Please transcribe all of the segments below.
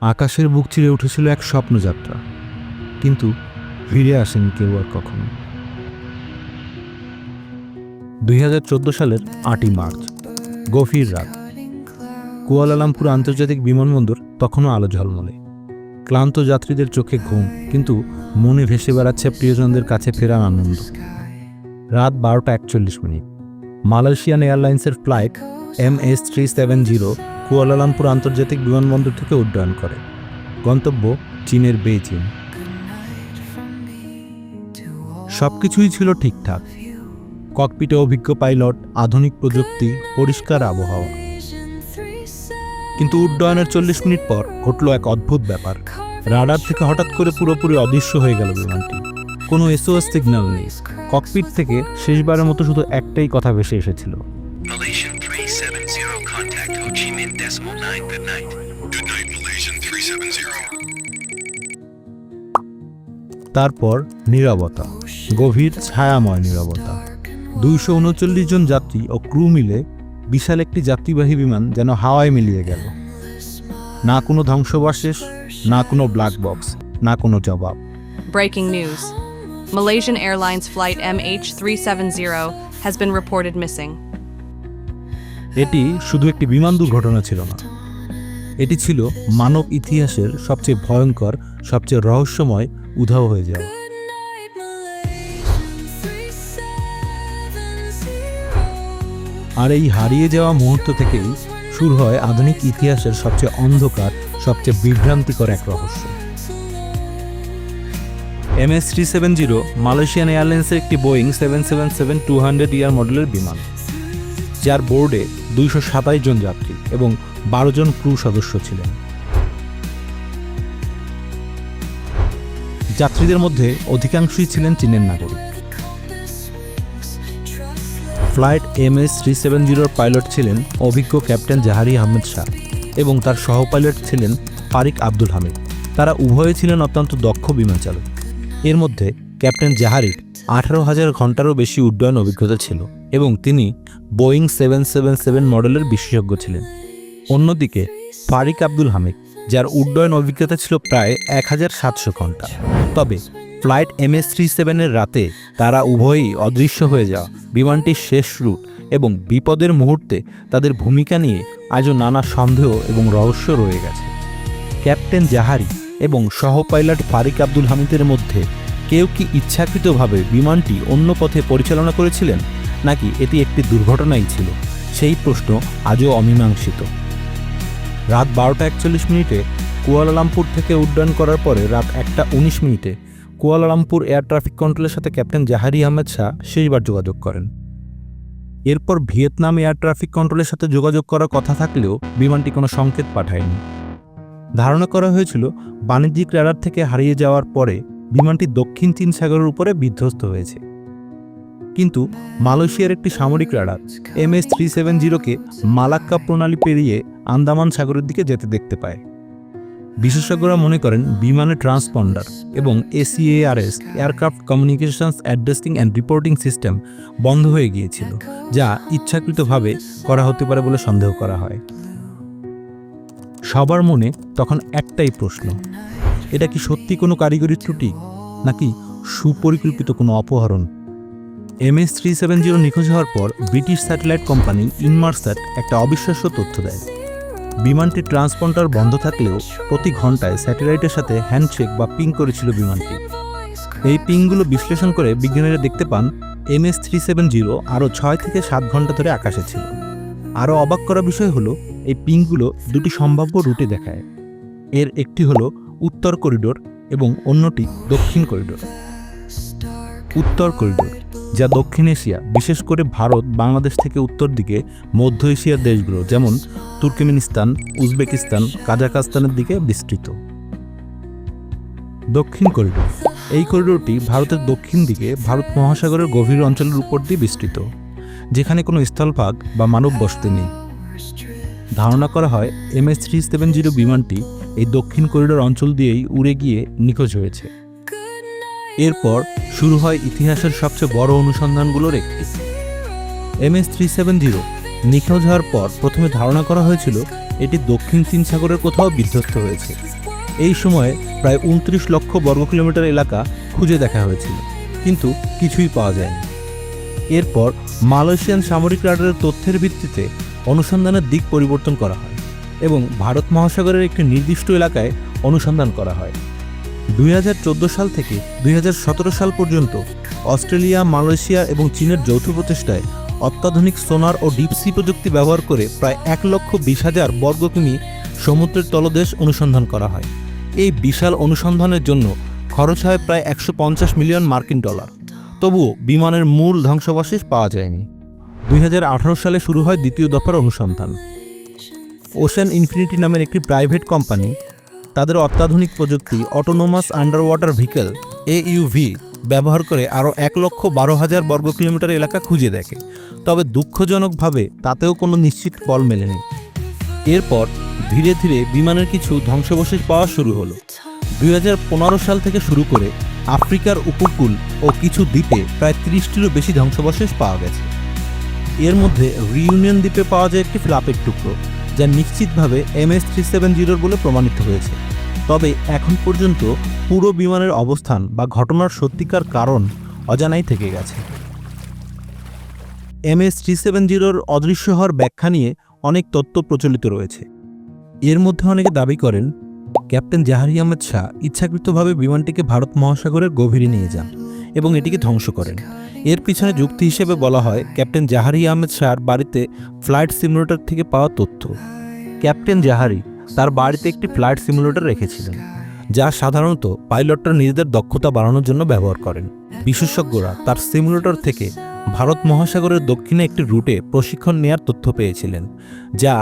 আকাশের বুক চিরে উঠেছিল এক স্বপ্নযাত্রা। কিন্তু ফিরে আসেনি কেউ আর কখনো। দুই সালের আটই মার্চ, গভীর রাত। কুয়ালালামপুর আন্তর্জাতিক বিমানবন্দর তখনও আলো ঝলমলে। ক্লান্ত যাত্রীদের চোখে ঘুম, কিন্তু মনে ভেসে বেড়াচ্ছে প্রিয়জনদের কাছে ফেরার আনন্দ। রাত বারোটা একচল্লিশ মিনিট। মালয়েশিয়ান এয়ারলাইন্সের flight M S three seven zero Kuala Lumpur আন্তর্জাতিক বিমানবন্দর থেকে উড্ডয়ন করে। গন্তব্য চীনের বেইজিং। সব কিছুই ছিল ঠিকঠাক। ককপিটে অভিজ্ঞ পাইলট, আধুনিক প্রযুক্তি, পরিষ্কার আবহাওয়া। কিন্তু উড্ডয়নের চল্লিশ মিনিট পর ঘটল এক অদ্ভুত ব্যাপার। রাডার থেকে হঠাৎ করে পুরোপুরি অদৃশ্য হয়ে গেল বিমানটি। কোনো এসওএস সিগন্যাল নেই। ককপিট থেকে শেষবারের মতো শুধু একটাই কথা ভেসে এসেছিল। 370 contact Ho Chi Minh Decimal 9. Good night. Good night, Malaysian 370. তারপর নিরবতা গভীর ছায়াময় নিরবতা দুইশো উনচল্লিশ জন যাত্রী ও ক্রু মিলে বিশাল একটি যাত্রীবাহী বিমান যেন হাওয়ায় মিলিয়ে গেল না কোনো ধ্বংসবাশেষ না কোনো ব্ল্যাক বক্স না কোনো জবাব breaking news Malaysian airlines flight M H three seven zero has been reported missing এটি শুধু একটি বিমান দুর্ঘটনা ছিল না। এটি ছিল মানব ইতিহাসের সবচেয়ে ভয়ঙ্কর, সবচেয়ে রহস্যময় উধাও হয়ে যাওয়া। আর এই হারিয়ে যাওয়া মুহূর্ত থেকেই শুরু হয় আধুনিক ইতিহাসের সবচেয়ে অন্ধকার, সবচেয়ে বিভ্রান্তিকর এক রহস্য। M S three seven zero, Malaysian এয়ারলাইন্সের একটি Boeing seven seven seven two hundred ER মডেলের বিমান, যার বোর্ডে দুইশো সাতাশ জন যাত্রী এবং বারো জন ক্রু সদস্য ছিলেন। যাত্রীদের মধ্যে অধিকাংশই ছিলেন চীনের নাগরিক। Flight M S three seven জিরোর পাইলট ছিলেন অভিজ্ঞ ক্যাপ্টেন জাহারি আহমেদ শাহ এবং তার সহ পাইলট ছিলেন ফারিক আব্দুল হামিদ। তারা উভয়ে ছিলেন অত্যন্ত দক্ষ বিমান চালক। এর মধ্যে ক্যাপ্টেন জাহারির আঠারো হাজার ঘন্টারও বেশি উড্ডয়ন অভিজ্ঞতা ছিল এবং তিনি বোয়িং সেভেন সেভেন সেভেন মডেলের বিশেষজ্ঞ ছিলেন। অন্যদিকে, ফারিক আব্দুল হামিদ, যার উড্ডয়ন অভিজ্ঞতা ছিল প্রায় এক হাজার সাতশো ঘণ্টা। তবে, ফ্লাইট এম এস থ্রি সেভেনের রাতে তারা উভয়ই অদৃশ্য হয়ে যাওয়া, বিমানটির শেষ রুট এবং বিপদের মুহূর্তে তাদের ভূমিকা নিয়ে আজও নানা সন্দেহ এবং রহস্য রয়ে গেছে। ক্যাপ্টেন জাহারি এবং সহ পাইলট ফারিক আব্দুল হামিদের মধ্যে কেউ কি ইচ্ছাকৃতভাবে বিমানটি অন্য পথে পরিচালনা করেছিলেন? নাকি এটি একটি দুর্ঘটনাই ছিল? সেই প্রশ্ন আজও অমীমাংসিত। রাত বারোটা একচল্লিশ মিনিটে কুয়ালালামপুর থেকে উড্ডয়ন করার পরে রাত একটা উনিশ মিনিটে কুয়ালালামপুর এয়ার ট্রাফিক কন্ট্রোলের সাথে ক্যাপ্টেন জাহারি আহমেদ শাহ শেষবার যোগাযোগ করেন। এরপর ভিয়েতনাম এয়ার ট্রাফিক কন্ট্রোলের সাথে যোগাযোগ করার কথা থাকলেও বিমানটি কোনো সংকেত পাঠায়নি। ধারণা করা হয়েছিল, বাণিজ্যিক রাডার থেকে হারিয়ে যাওয়ার পরে বিমানটি দক্ষিণ চীন সাগরের উপরে বিধ্বস্ত হয়েছে। কিন্তু মালয়েশিয়ার একটি সামরিক radar, M S three seven জিরোকে Malacca প্রণালী পেরিয়ে আন্দামান সাগরের দিকে যেতে দেখতে পায়। বিশেষজ্ঞরা মনে করেন বিমানের ট্রান্সপন্ডার এবং ACARS aircraft communications addressing and reporting system, বন্ধ হয়ে গিয়েছিল, যা ইচ্ছাকৃতভাবে করা হতে পারে বলে সন্দেহ করা হয়। সবার মনে তখন একটাই প্রশ্ন, এটা কি সত্যি কোনো কারিগরি ত্রুটি, নাকি সুপরিকল্পিত কোনো অপহরণ? M S three seven zero নিখোঁজ হওয়ার পর ব্রিটিশ স্যাটেলাইট কোম্পানি ইনমার্সাট একটা অবিশ্বাস্য তথ্য দেয়। বিমানটির ট্রান্সপন্ডার বন্ধ থাকলেও প্রতি ঘন্টায় স্যাটেলাইটের সাথে হ্যান্ডশেক বা পিং করেছিল বিমানটি। এই পিংগুলো বিশ্লেষণ করে বিজ্ঞানীরা দেখতে পান M S three seven zero আরও ছয় থেকে সাত ঘণ্টা ধরে আকাশে ছিল। আরও অবাক করা বিষয় হলো, এই পিংগুলো দুটি সম্ভাব্য রুটে দেখায়। এর একটি হলো উত্তর করিডোর এবং অন্যটি দক্ষিণ করিডোর। উত্তর করিডোর। যা দক্ষিণ এশিয়া, বিশেষ করে ভারত, বাংলাদেশ থেকে উত্তর দিকে, মধ্য এশিয়ার দেশগুলো, যেমন তুর্কমেনিস্তান, উজবেকিস্তান কাজাকাস্তানের দিকে বিস্তৃত। দক্ষিণ করিডোর। এই করিডোরটি ভারতের দক্ষিণ দিকে, ভারত মহাসাগরের গভীর অঞ্চলের উপর দিয়ে বিস্তৃত, যেখানে কোনো স্থলভাগ বা মানব বসতি নেই। ধারণা করা হয়, M S three seven zero বিমানটি এই দক্ষিণ করিডোর অঞ্চল দিয়েই উড়ে গিয়ে নিখোঁজ হয়েছে। এরপর শুরু হয় ইতিহাসের সবচেয়ে বড় অনুসন্ধানগুলোর একটি। M S three seven zero নিখোঁজ হওয়ার পর প্রথমে ধারণা করা হয়েছিল এটি দক্ষিণ চীন সাগরের কোথাও বিধ্বস্ত হয়েছে। এই সময়ে প্রায় উনত্রিশ লক্ষ বর্গ কিলোমিটার এলাকা খুঁজে দেখা হয়েছিল, কিন্তু কিছুই পাওয়া যায়নি। এরপর মালয়েশিয়ান সামরিক রাডারের তথ্যের ভিত্তিতে অনুসন্ধানের দিক পরিবর্তন করা হয় এবং ভারত মহাসাগরের একটি নির্দিষ্ট এলাকায় অনুসন্ধান করা হয়। দুই হাজার চোদ্দ সাল থেকে দুই হাজার সতেরো সাল পর্যন্ত অস্ট্রেলিয়া, মালয়েশিয়া এবং চীনের যৌথ প্রচেষ্টায় অত্যাধুনিক সোনার ও ডিপসি প্রযুক্তি ব্যবহার করে প্রায় এক লক্ষ বিশ হাজার বর্গ কিমি সমুদ্রের তলদেশ অনুসন্ধান করা হয়। এই বিশাল অনুসন্ধানের জন্য খরচ হয় প্রায় একশো পঞ্চাশ মিলিয়ন মার্কিন ডলার। তবুও বিমানের মূল ধ্বংসাবশেষ পাওয়া যায়নি। দুই হাজার আঠারো সালে শুরু হয় দ্বিতীয় দফার অনুসন্ধান। ওশেন ইনফিনিটি নামের একটি প্রাইভেট কোম্পানি তাদের অত্যাধুনিক প্রযুক্তি autonomous underwater vehicle AUV ব্যবহার করে আরও এক লক্ষ বারো হাজার বর্গ কিলোমিটার এলাকা খুঁজে দেখে। তবে দুঃখজনকভাবে তাতেও কোনো নিশ্চিত ফল মেলেনি। এরপর ধীরে ধীরে বিমানের কিছু ধ্বংসবশেষ পাওয়া শুরু হলো। দুই হাজার পনেরো সাল থেকে শুরু করে আফ্রিকার উপকূল ও কিছু দ্বীপে প্রায় তিরিশটিরও বেশি ধ্বংসাবশেষ পাওয়া গেছে। এর মধ্যে রিইউনিয়ন দ্বীপে পাওয়া যায় একটি ফ্লাপের টুকরো। যা নিশ্চিতভাবে এম এস থ্রি সেভেন জিরোর বলে প্রমাণিত হয়েছে। তবে এখন পর্যন্ত পুরো বিমানের অবস্থান বা ঘটনার সত্যিকার কারণ অজানাই থেকে গেছে। এম এস থ্রি সেভেন জিরোর অদৃশ্য হওয়ার ব্যাখ্যা নিয়ে অনেক তত্ত্ব প্রচলিত রয়েছে। এর মধ্যে অনেকে দাবি করেন, ক্যাপ্টেন জাহারি আহমেদ শাহ ইচ্ছাকৃতভাবে বিমানটিকে ভারত মহাসাগরের গভীরে নিয়ে যান। এবং এটিকে ধ্বংস করেন। এর পিছনে যুক্তি হিসেবে বলা হয়, ক্যাপ্টেন জাহারি আহমেদ শাহর বাড়িতে ফ্লাইট সিমুলেটর থেকে পাওয়া তথ্য। ক্যাপ্টেন জাহারি তার বাড়িতে একটি ফ্লাইট সিমুলেটর রেখেছিলেন, যা সাধারণত পাইলটরা নিজেদের দক্ষতা বাড়ানোর জন্য ব্যবহার করেন। বিশেষজ্ঞরা তার সিমুলেটর থেকে ভারত মহাসাগরের দক্ষিণে একটি রুটে প্রশিক্ষণ নেয়ার তথ্য পেয়েছিলেন, যা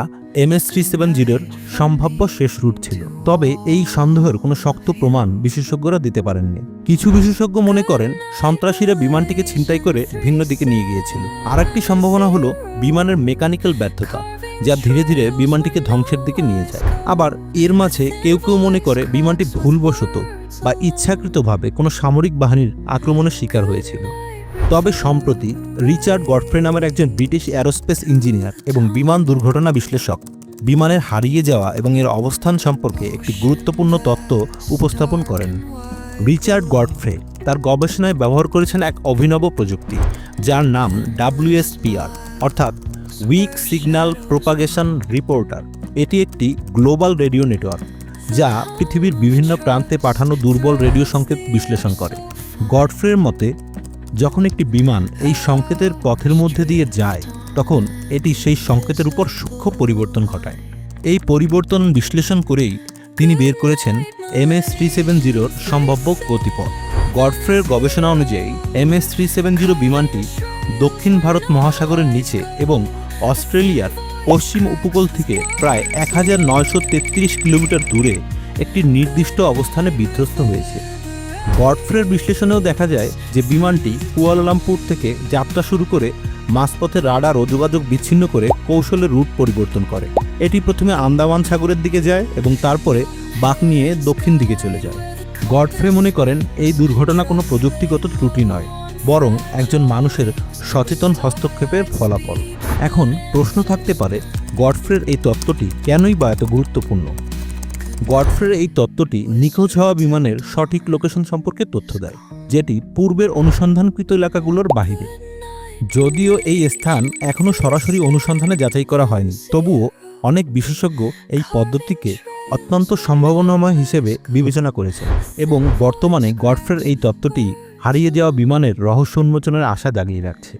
এম এস থ্রি সেভেন জিরোর সম্ভাব্য শেষ রুট ছিল। তবে এই সন্দেহের কোনো শক্ত প্রমাণ বিশেষজ্ঞরা দিতে পারেননি। কিছু বিশেষজ্ঞ মনে করেন, সন্ত্রাসীরা বিমানটিকে ছিনতাই করে ভিন্ন দিকে নিয়ে গিয়েছিল। আর একটি সম্ভাবনা হলো বিমানের মেকানিক্যাল ব্যর্থতা, যা ধীরে ধীরে বিমানটিকে ধ্বংসের দিকে নিয়ে যায়। আবার এর মাঝে কেউ কেউ মনে করে বিমানটি ভুলবশত বা ইচ্ছাকৃতভাবে কোনো সামরিক বাহিনীর আক্রমণের শিকার হয়েছিল। তবে সম্প্রতি রিচার্ড গডফ্রে নামের একজন ব্রিটিশ অ্যারোস্পেস ইঞ্জিনিয়ার এবং বিমান দুর্ঘটনা বিশ্লেষক বিমানের হারিয়ে যাওয়া এবং এর অবস্থান সম্পর্কে একটি গুরুত্বপূর্ণ তত্ত্ব উপস্থাপন করেন। রিচার্ড গডফ্রে তার গবেষণায় ব্যবহার করেছেন এক অভিনব প্রযুক্তি, যার নাম ডাব্লিউএসপিআর অর্থাৎ উইক সিগন্যাল প্রোপাগেশন রিপোর্টার। এটি একটি গ্লোবাল রেডিও নেটওয়ার্ক, যা পৃথিবীর বিভিন্ন প্রান্তে পাঠানো দুর্বল রেডিও সংকেত বিশ্লেষণ করে। গডফ্রের মতে যখন একটি বিমান এই সংকেতের পথের মধ্যে দিয়ে যায়, তখন এটি সেই সংকেতের উপর সূক্ষ্ম পরিবর্তন ঘটায়। এই পরিবর্তন বিশ্লেষণ করেই তিনি বের করেছেন এম এস থ্রি সেভেন জিরোর সম্ভাব্য গতিপথ। গডফ্রের গবেষণা অনুযায়ী, M S three seven zero বিমানটি দক্ষিণ ভারত মহাসাগরের নিচে এবং অস্ট্রেলিয়ার পশ্চিম উপকূল থেকে প্রায় এক হাজার নয়শো তেত্রিশ কিলোমিটার দূরে একটি নির্দিষ্ট অবস্থানে বিধ্বস্ত হয়েছে। গডফ্রের বিশ্লেষণেও দেখা যায় যে বিমানটি কুয়ালালামপুর থেকে যাত্রা শুরু করে মাঝপথে রাডার ও যোগাযোগ বিচ্ছিন্ন করে কৌশলে রুট পরিবর্তন করে। এটি প্রথমে আন্দামান সাগরের দিকে যায় এবং তারপরে বাঁক নিয়ে দক্ষিণ দিকে চলে যায়। গডফ্রে মনে করেন, এই দুর্ঘটনা কোনো প্রযুক্তিগত ত্রুটি নয়, বরং একজন মানুষের সচেতন হস্তক্ষেপের ফলাফল। এখন প্রশ্ন থাকতে পারে, গডফ্রের এই তত্ত্বটি কেনই বা এত গুরুত্বপূর্ণ? গডফ্রের এই তত্ত্বটি নিখোঁজ হওয়া বিমানের সঠিক লোকেশন সম্পর্কে তথ্য দেয়, যেটি পূর্বের অনুসন্ধানকৃত এলাকাগুলোর বাহিরে। যদিও এই স্থান এখনও সরাসরি অনুসন্ধানে যাচাই করা হয়নি, তবুও অনেক বিশেষজ্ঞ এই পদ্ধতিকে অত্যন্ত সম্ভাবনাময় হিসেবে বিবেচনা করেছে এবং বর্তমানে গডফ্রের এই তত্ত্বটি হারিয়ে যাওয়া বিমানের রহস্য উন্মোচনের আশা জাগিয়ে রাখছে।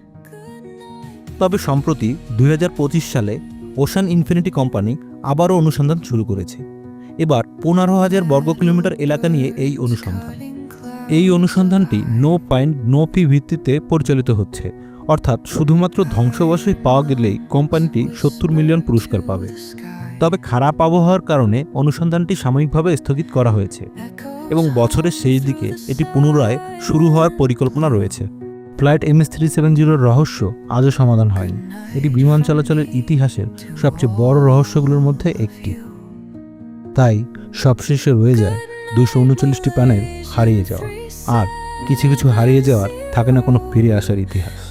তবে সম্প্রতি দুই হাজার পঁচিশ সালে ওশান ইনফিনিটি কোম্পানি আবারও অনুসন্ধান শুরু করেছে। এবার পনেরো হাজার বর্গ কিলোমিটার এলাকা নিয়ে এই অনুসন্ধান। এই অনুসন্ধানটি নো পয়েন্ট নো ফি ভিত্তিতে পরিচালিত হচ্ছে। অর্থাৎ শুধুমাত্র ধ্বংসবশই পাওয়া গেলেই কোম্পানিটি সত্তর মিলিয়ন পুরস্কার পাবে। তবে খারাপ আবহাওয়ার কারণে অনুসন্ধানটি সাময়িকভাবে স্থগিত করা হয়েছে এবং বছরের শেষ দিকে এটি পুনরায় শুরু হওয়ার পরিকল্পনা রয়েছে। Flight M S three seven জিরোর রহস্য আজও সমাধান হয়নি। এটি বিমান চলাচলের ইতিহাসের সবচেয়ে বড় রহস্যগুলোর মধ্যে একটি। তাই সবশেষে রয়ে যায় দুশো উনচল্লিশটি প্রাণের হারিয়ে যাওয়া। আর কিছু কিছু হারিয়ে যাওয়ার থাকে না কোনো ফিরে আসার ইতিহাস।